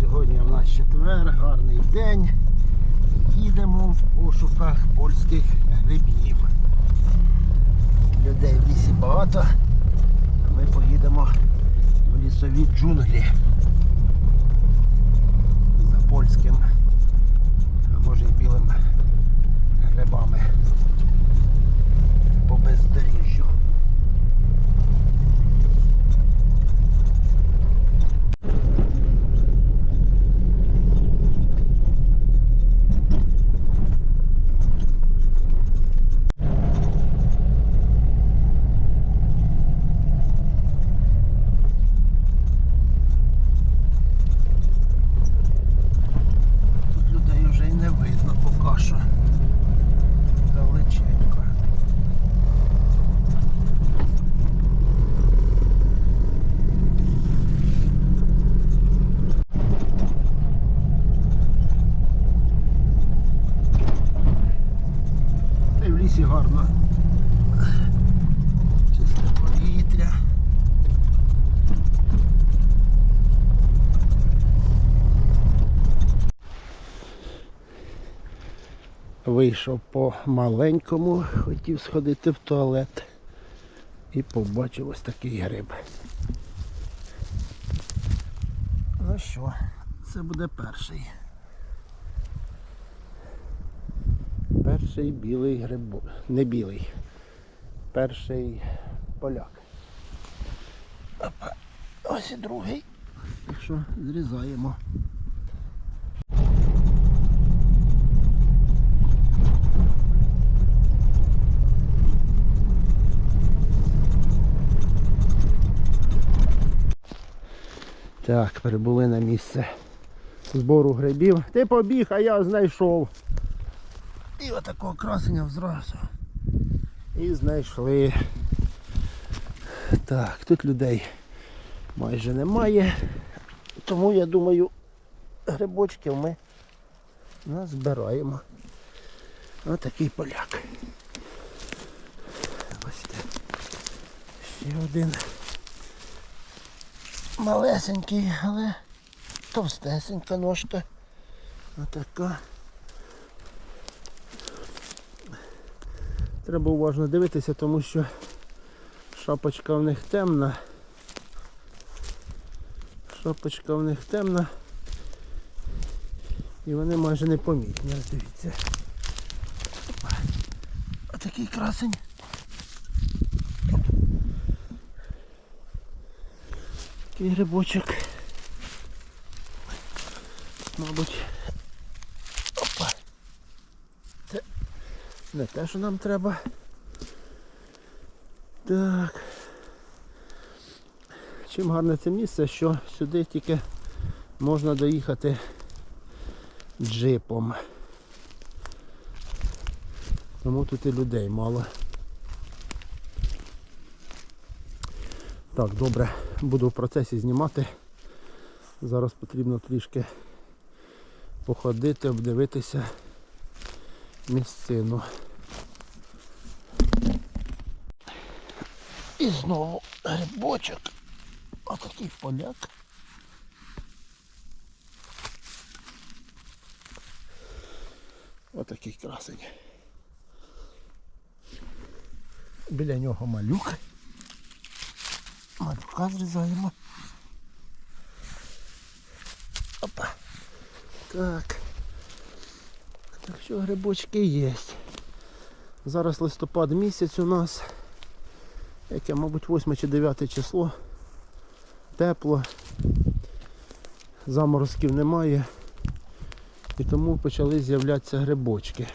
сьогодні в нас четвер, гарний день. Їдемо в пошуках польських грибів. Людей в лісі багато. Ми поїдемо в лісові джунглі. За польським, а може й білим грибами по бездоріжжю. Тут людей вже й не видно поки що. Далеченько. Та й в лісі гарно. Чисте повітря. Вийшов по маленькому, хотів сходити в туалет і побачив ось такий гриб. Ну що, це буде перший. Перший білий гриб. Не білий. Перший поляк. Опа. Ось і другий. Так що зрізаємо. Так, прибули на місце збору грибів. Ти побіг, а я знайшов. І отакого красення зразу. І знайшли. Так, тут людей майже немає. Тому я думаю, грибочків ми назбираємо. Отакий поляк. Бачите. Ще один малесенький, але товстесенька ножка. Отака. Треба уважно дивитися, тому що шапочка в них темна. Шапочка в них темна. І вони майже не помітні. Дивіться. Отакий красень. Такий грибочок. Мабуть. Опа. Це не те, що нам треба. Так. Чим гарне це місце, що сюди тільки можна доїхати джипом. Тому тут і людей мало. Так, добре, буду в процесі знімати. Зараз потрібно трішки походити, обдивитися місцину. І знову грибочок. Отакий поляк. Отакий красень. Біля нього малюк. Малюка зрізаємо. Опа. Так. Так що грибочки є. Зараз листопад місяць у нас. Яке, мабуть, 8 чи 9 число. Тепло. Заморозків немає. І тому почали з'являтися грибочки.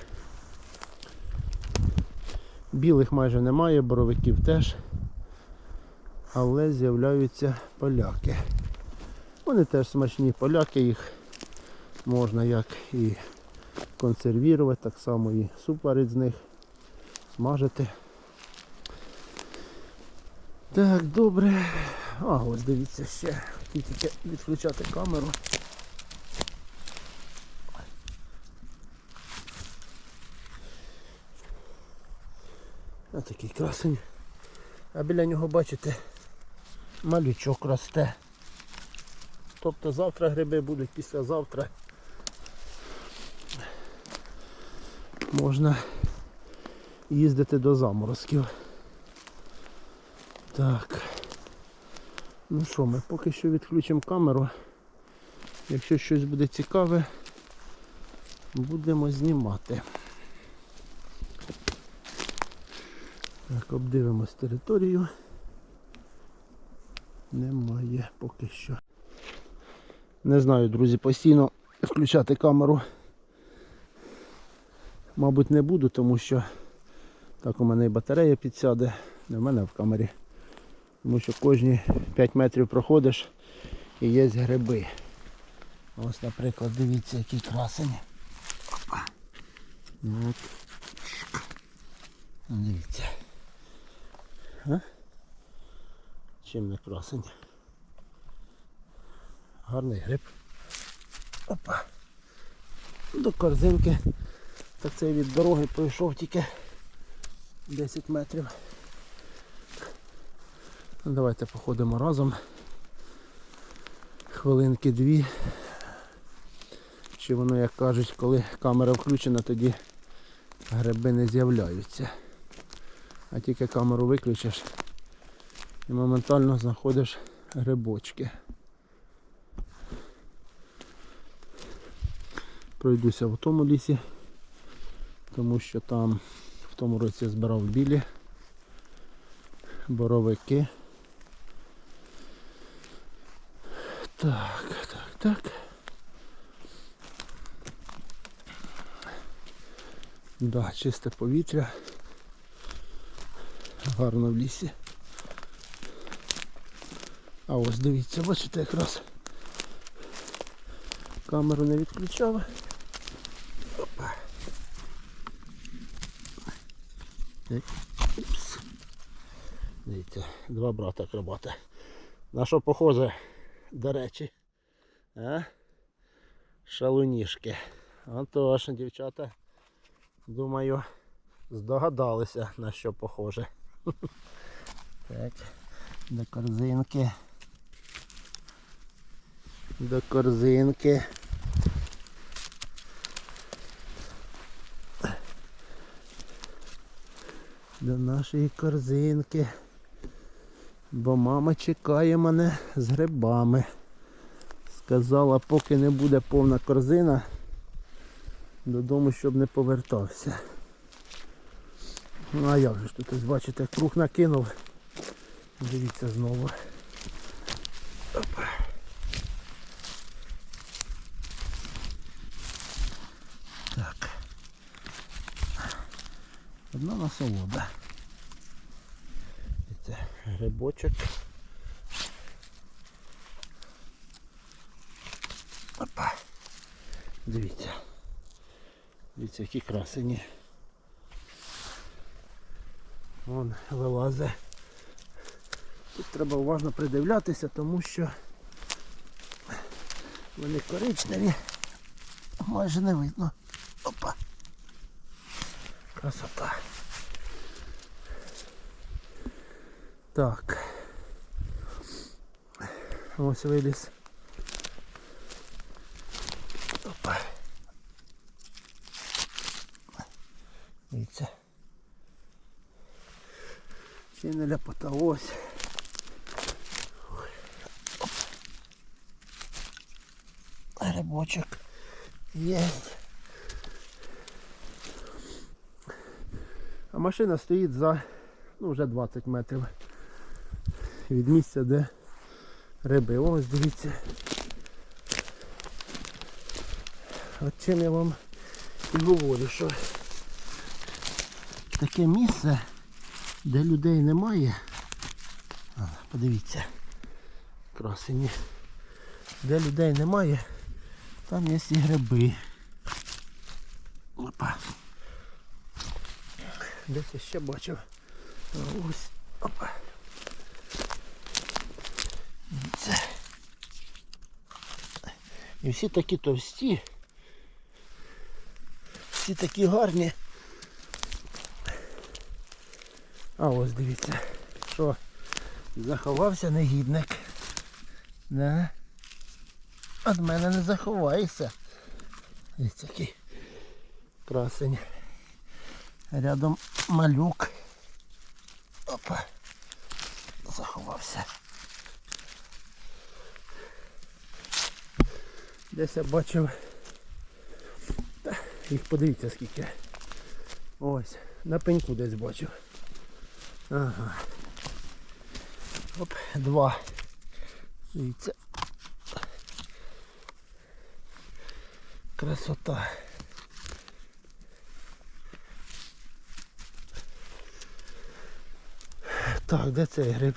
Білих майже немає, боровиків теж але з'являються поляки. Вони теж смачні поляки, їх можна як і консервувати, так само і суп варити з них, смажити. Так, добре. А, ось дивіться ще. Тільки відключати камеру. Ось такий красень. А біля нього, бачите, малючок росте. Тобто завтра гриби будуть, післязавтра. Можна їздити до заморозків. Так. Ну що, ми поки що відключимо камеру. Якщо щось буде цікаве, будемо знімати. Так, обдивимось територію. Немає поки що. Не знаю, друзі, постійно включати камеру. Мабуть, не буду, тому що так у мене і батарея підсяде, не в мене в камері. Тому що кожні 5 метрів проходиш і є гриби. Ось, наприклад, дивіться, який красень. Дивіться. А? Чим не красень? Гарний гриб. Опа. До корзинки. Так це від дороги пройшов тільки 10 метрів. Ну, Давайте походимо разом. Хвилинки дві. Чи воно, як кажуть, коли камера включена, тоді гриби не з'являються. А тільки камеру виключиш і моментально знаходиш грибочки. Пройдуся в тому лісі, тому що там в тому році я збирав білі боровики. Так, так, так. Да, чисте повітря. Гарно в лісі. А ось дивіться, бачите якраз камеру не відключав. Опа. Дивіться, два брата акробата. На що похоже, до речі? А? Шалунішки. Отож, дівчата, думаю, здогадалися на що похоже. Так, до корзинки. До корзинки. До нашої корзинки. Бо мама чекає мене з грибами. Сказала, поки не буде повна корзина, додому, щоб не повертався. Ну а як же ж тут бачите, круг накинув. Дивіться знову. Опа. Насолода. Це грибочок. Опа. Дивіться. Дивіться, які красені. Вон вилазе. Тут треба уважно придивлятися, тому що вони коричневі. Майже не видно. Опа. Красота. Так. Ось виліз. Опа. Дивіться. Ще не ляпота ось. Грибочок є. А машина стоїть за ну, вже 20 метрів від місця, де риби. Ось дивіться. От чим я вам і говорю, що таке місце, де людей немає. Подивіться, красені. Де людей немає, там є і гриби. Опа. Десь я ще бачив. Ось. Опа. І всі такі товсті. Всі такі гарні. А ось дивіться, що заховався негідник. Да. від мене не заховаєшся. Ось який красень. Рядом малюк. Опа. Заховався. Десь я бачив. Їх подивіться скільки. Ось, на пеньку десь бачив. Ага. Оп, два. Дивіться. Красота. Так, де цей гриб?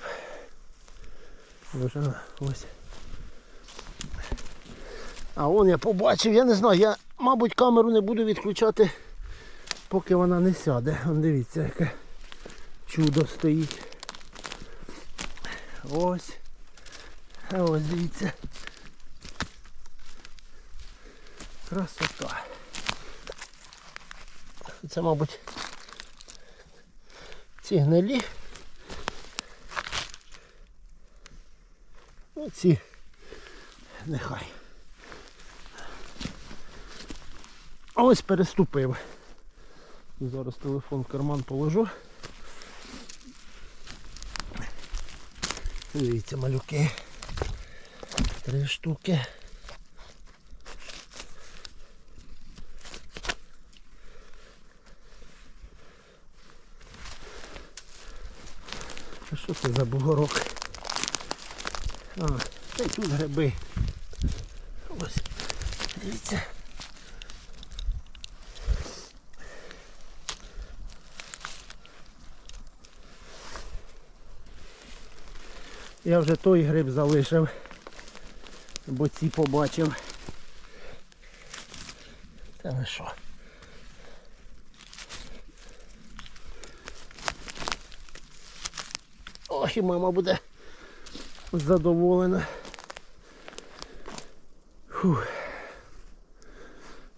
Вже ось. А вон я побачив, я не знаю, я, мабуть, камеру не буду відключати, поки вона не сяде. Вон дивіться, яке чудо стоїть. Ось. Ось дивіться. Красота. Це, мабуть, ці гнилі. Ну, ці нехай. А ось переступив. Зараз телефон в карман положу. Дивіться, малюки. Три штуки. А що це за бугорок? А, та й тут гриби. Ось. Дивіться. Я вже той гриб залишив, бо ці побачив. Та ви що? Ох, і мама буде задоволена. Фух.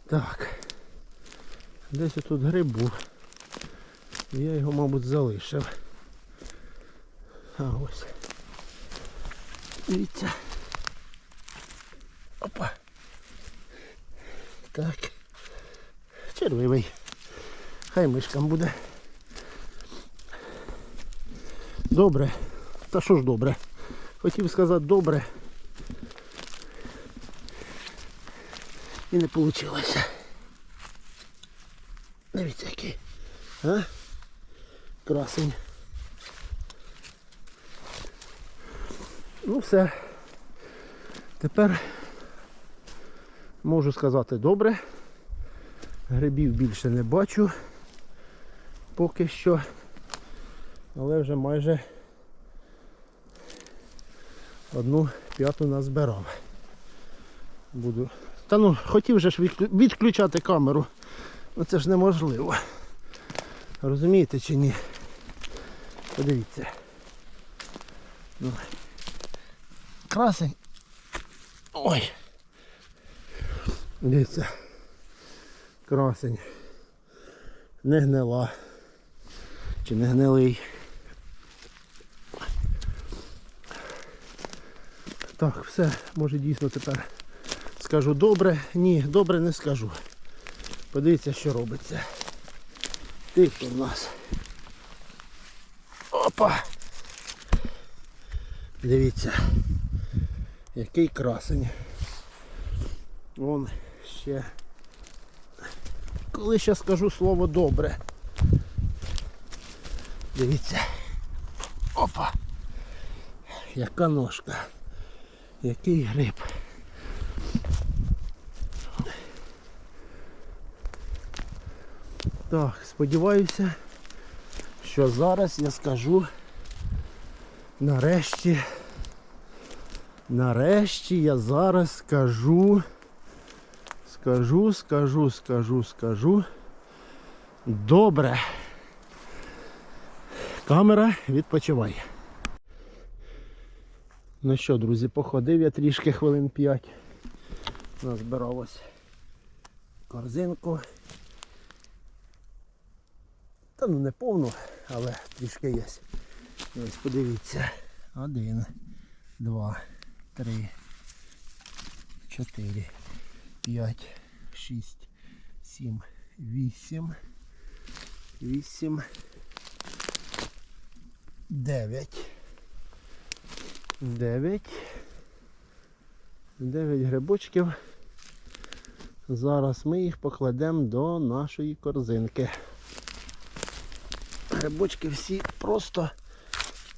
Так. Десь тут гриб був. Я його, мабуть, залишив. А ось. Дивіться. Опа. Так. Червивий. Хай мишкам буде. Добре. Та що ж добре? Хотів сказати добре. І не вийшло. Дивіться який. А? Красень. Ну все. Тепер можу сказати добре. Грибів більше не бачу поки що. Але вже майже одну п'яту назбирав. Буду. Та ну, хотів же ж відключати камеру. Ну це ж неможливо. Розумієте чи ні? Подивіться. Ну. Красень. Ой. Дивіться. Красень. Не гнила. Чи не гнилий. Так, все, може дійсно тепер скажу добре. Ні, добре не скажу. Подивіться, що робиться. Тихо в нас. Опа! Дивіться, який красень. Вон ще. Коли ще скажу слово добре. Дивіться. Опа! Яка ножка. Який гриб. Так, сподіваюся, що зараз я скажу нарешті. Нарешті я зараз скажу. Скажу, скажу, скажу, скажу. Добре. Камера відпочиває. Ну що, друзі, походив я трішки хвилин 5. Назбирав ось корзинку. Та ну не повну, але трішки є. Ось подивіться. Один, два, три, 4, 5, 6, 7, 8, 8, 9. 9. 9 грибочків. Зараз ми їх покладемо до нашої корзинки. Грибочки всі просто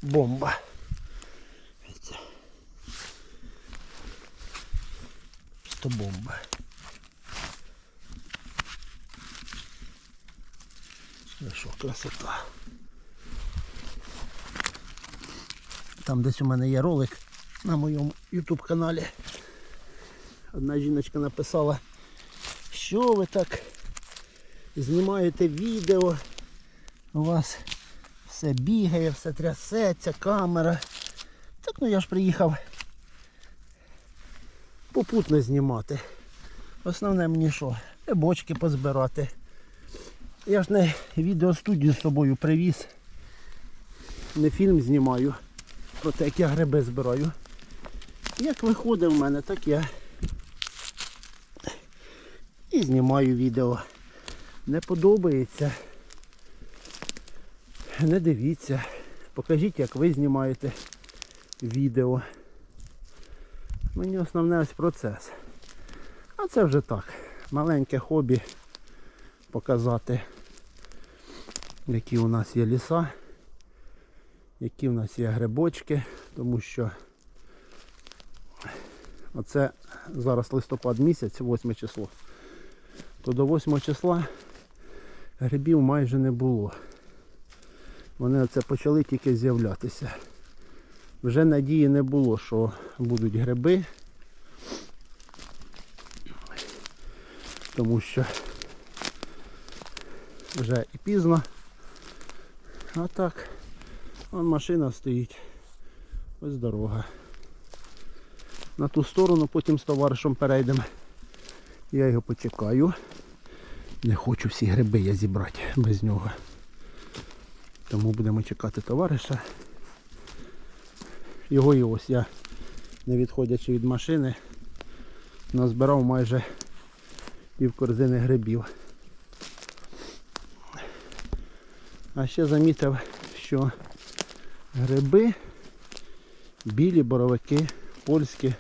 бомба. Просто бомба. Красота. Там десь у мене є ролик на моєму YouTube каналі. Одна жіночка написала, що ви так знімаєте відео, у вас все бігає, все трясеться, камера. Так ну я ж приїхав попутно знімати. Основне мені що? Бочки позбирати. Я ж не відеостудію з собою привіз. Не фільм знімаю про те, як я гриби збираю. Як виходить в мене, так я і знімаю відео. Не подобається. Не дивіться. Покажіть, як ви знімаєте відео. Мені основне ось процес. А це вже так. Маленьке хобі показати, які у нас є ліса, які у нас є грибочки, тому що оце зараз листопад місяць, 8 число. То до 8 числа грибів майже не було. Вони оце почали тільки з'являтися. Вже надії не було, що будуть гриби. Тому що вже і пізно. А так, вон машина стоїть. Ось дорога. На ту сторону потім з товаришем перейдемо. Я його почекаю. Не хочу всі гриби я зібрати без нього. Тому будемо чекати товариша. Його і ось я, не відходячи від машини, назбирав майже пів корзини грибів. А ще замітив, що гриби, білі боровики, польські,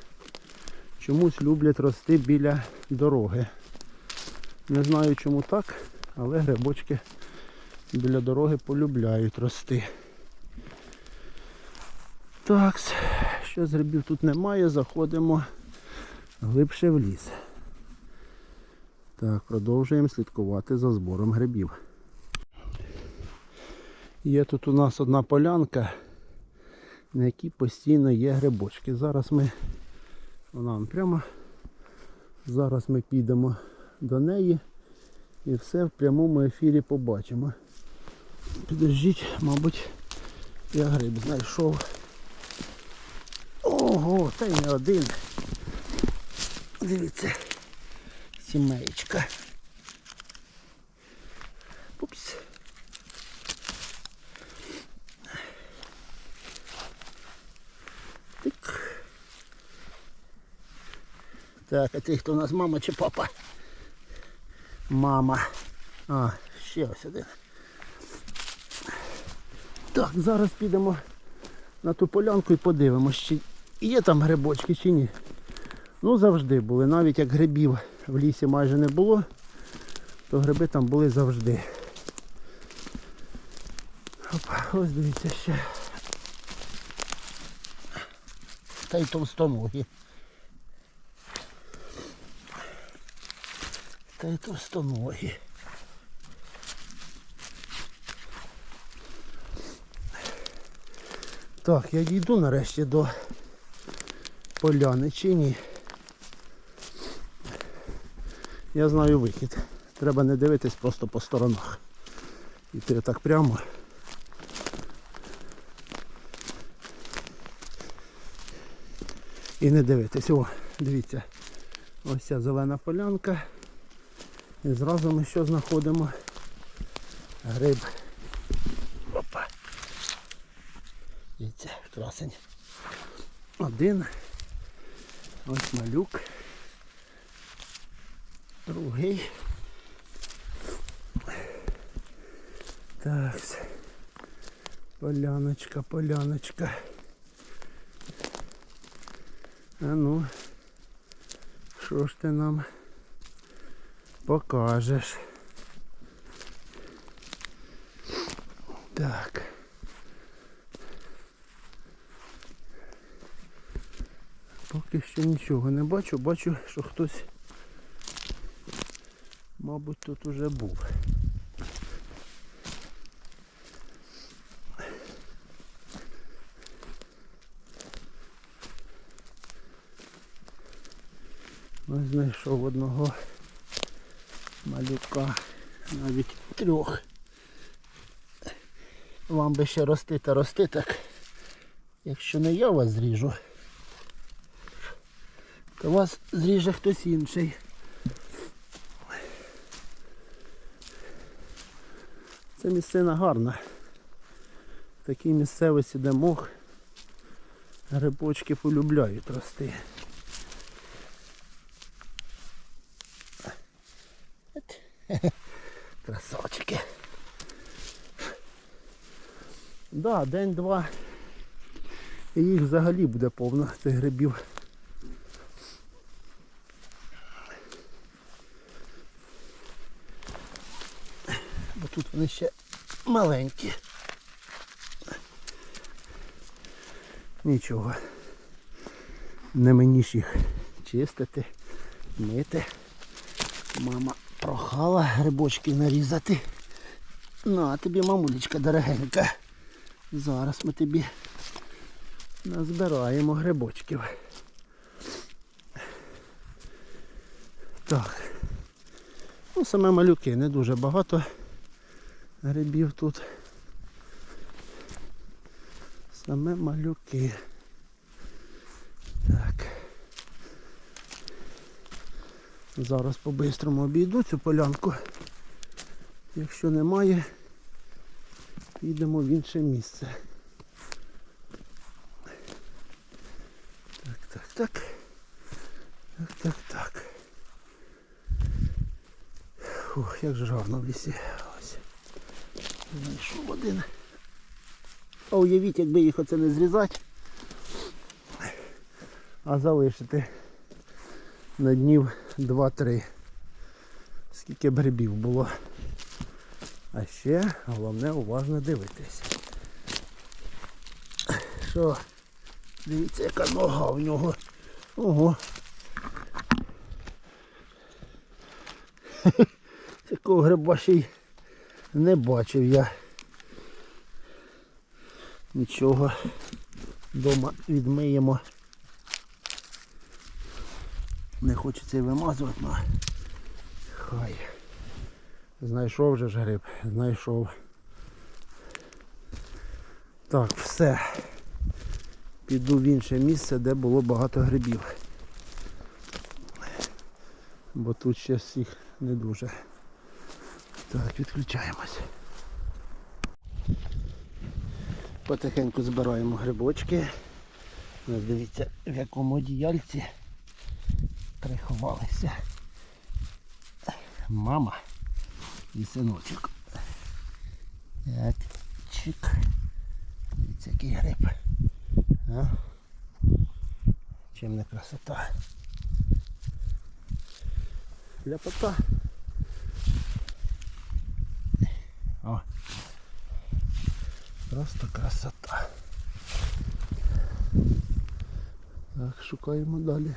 чомусь люблять рости біля дороги. Не знаю чому так, але грибочки біля дороги полюбляють рости. Так, що з грибів тут немає, заходимо глибше в ліс. Так, продовжуємо слідкувати за збором грибів. Є тут у нас одна полянка, на якій постійно є грибочки. Зараз ми, вона прямо, зараз ми підемо до неї і все в прямому ефірі побачимо. Підождіть, мабуть, я гриб знайшов. Ого, та й не один. Дивіться, сімеєчка. Упс. Тик. Так, а ти хто у нас мама чи папа? Мама. А, ще ось один. Так, зараз підемо на ту полянку і подивимось, чи є там грибочки чи ні. Ну завжди були. Навіть як грибів в лісі майже не було, то гриби там були завжди. Опа, ось дивіться ще. Та й товстоногі. Та й товстоногі. Так, я дійду нарешті до поляни чи ні. Я знаю вихід. Треба не дивитись просто по сторонах. Іти так прямо. І не дивитись. О, дивіться. Ось ця зелена полянка. І зразу ми що знаходимо? Гриб. Опа. Дивіться, красень. Один. Ось малюк. Другий. Так. Поляночка, поляночка. А ну, що ж ти нам покажеш? Так. Поки що нічого не бачу, бачу, що хтось, мабуть, тут уже був. Ось знайшов одного малюка, навіть трьох. Вам би ще рости та рости так. Якщо не я вас зріжу, то вас зріже хтось інший. Це місцина гарна. В такій місцевості, де мох, грибочки полюбляють рости. Красавчики. Да, день-два. І їх взагалі буде повно цих грибів. Тут вони ще маленькі. Нічого. Не мені ж їх чистити, мити. Мама прохала грибочки нарізати. Ну, а тобі, мамулечка дорогенька. Зараз ми тобі назбираємо грибочків. Так. Ну, саме малюки, не дуже багато грибів тут. Саме малюки. Так. Зараз по-бистрому обійду цю полянку. Якщо немає, підемо в інше місце. Так, так, так. Так, так, так. Фух, як же ж гарно в лісі. Знайшов один. А уявіть, якби їх оце не зрізати, а залишити на днів 2-3. Скільки б грибів було. А ще головне уважно дивитись. Що? Дивіться, яка нога в нього. Ого. Такого гриба ще й не бачив я. Нічого. Дома відмиємо. Не хочеться вимазувати, але хай. Знайшов же ж гриб, знайшов. Так, все. Піду в інше місце, де було багато грибів. Бо тут ще всіх не дуже. Так, відключаємось. Потихеньку збираємо грибочки. Ось дивіться, в якому одіяльці приховалися мама і синочок. Так, чик. Дивіться, який гриб. А? Чим не красота. Ляпота. Просто красота. Так, шукаємо далі.